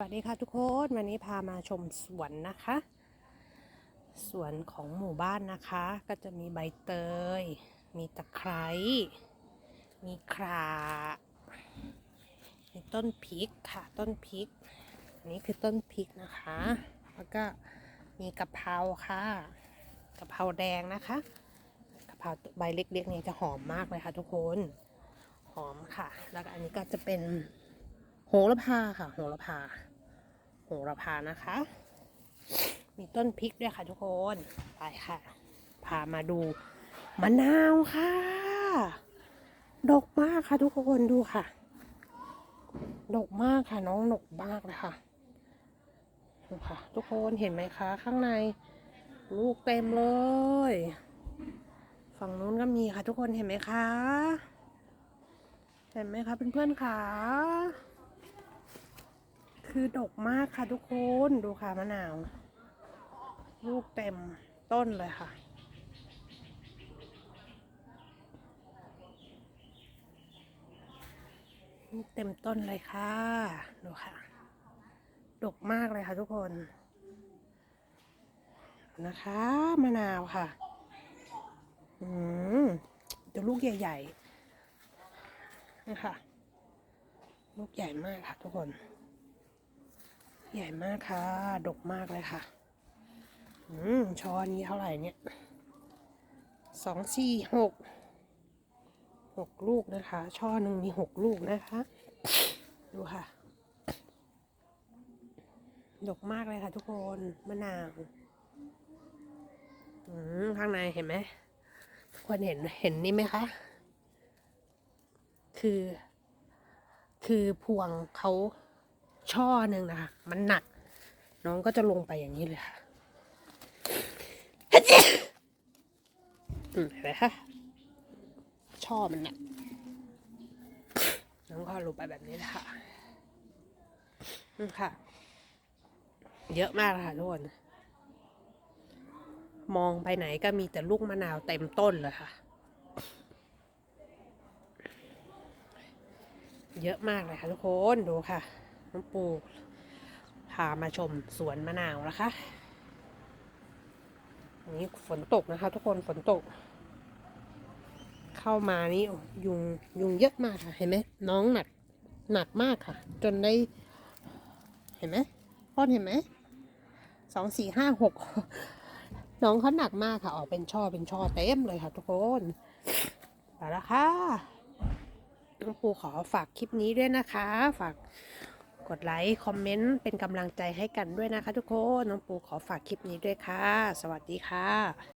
สวัสดีค่ะทุกคนวันนี้พามาชมสวนนะคะ สวนของหมู่บ้านนะคะ ก็จะมีใบเตย มีตะไคร้มีข่ามีต้นพริกค่ะต้นพริก อันนี้คือต้นพริกนะคะ แล้วก็มีกะเพราค่ะกะเพราแดงนะคะกะเพราใบเล็กๆนี่จะหอมมากเลยค่ะทุกคนหอมค่ะ แล้วก็อันนี้ก็จะเป็นโหระพาค่ะ โหระพา โหระพานะคะ มีต้นพริกด้วยค่ะทุกคน ไปค่ะ พามาดูมะนาวค่ะ ดกมากค่ะทุกคนดูค่ะ ดกมากค่ะน้องดกมากเลยค่ะดูค่ะ ทุกคนเห็นไหมคะ ข้างใน ลูกเต็มเลย ฝั่งนู้นก็มีค่ะทุกคนเห็นไหมคะ เห็นไหมคะเพื่อนๆค่ะ คือดกมากค่ะทุกคนดูค่ะมะนาว ลูกเต็มต้นเลยค่ะ ลูกเต็มต้นเลยค่ะ ดูค่ะ ดกมากเลยค่ะทุกคนนะคะมะนาวค่ะ อืมจะลูกใหญ่ๆนะคะลูกใหญ่มากค่ะทุกคน ใหญ่มากค่ะ ดกมากเลยค่ะ อืมช้อนนี้เท่าไหร่เนี่ย สองสี่หก หกลูกนะคะ ช่อหนึ่งมีหกลูกนะคะ ดูค่ะ ดกมากเลยค่ะทุกคน มะนาว อืม ข้างในเห็นไหมทุกคนเห็น เห็นนี่ไหมคะ คือ คือพวงเขา ช่อหนึ่งนะคะ มันหนัก น้องก็จะลงไปอย่างนี้เลยค่ะเห็นไหมคะช่อมันหนักน้องก็ลงไปแบบนี้เลยค่ะค่ะ เยอะมากเลยค่ะทุกคน มองไปไหนก็มีแต่ลูกมะนาวเต็มต้นเลยค่ะ เยอะมากเลยค่ะทุกคน ดูค่ะ น้องปูพามาชมสวนมะนาวนะคะอันนี้ฝนตกนะคะ ทุกคนฝนตก เข้ามานี่ยุงยุงเยอะมากค่ะ เห็นไหมน้องหนักหนักมากค่ะ จนได้ เห็นไหมพ่อนเห็นไหมสองสี่ห้าหกน้องเขาหนักมากค่ะ ออกเป็นช่อเป็นช่อเต็มเลยค่ะ ทุกคนไปแล้วค่ะน้องปูขอฝากคลิปนี้ด้วยนะคะ ฝาก กดไลค์ คอมเมนต์ เป็นกำลังใจให้กันด้วยนะคะทุกคน น้องปูขอฝากคลิปนี้ด้วยค่ะ สวัสดีค่ะ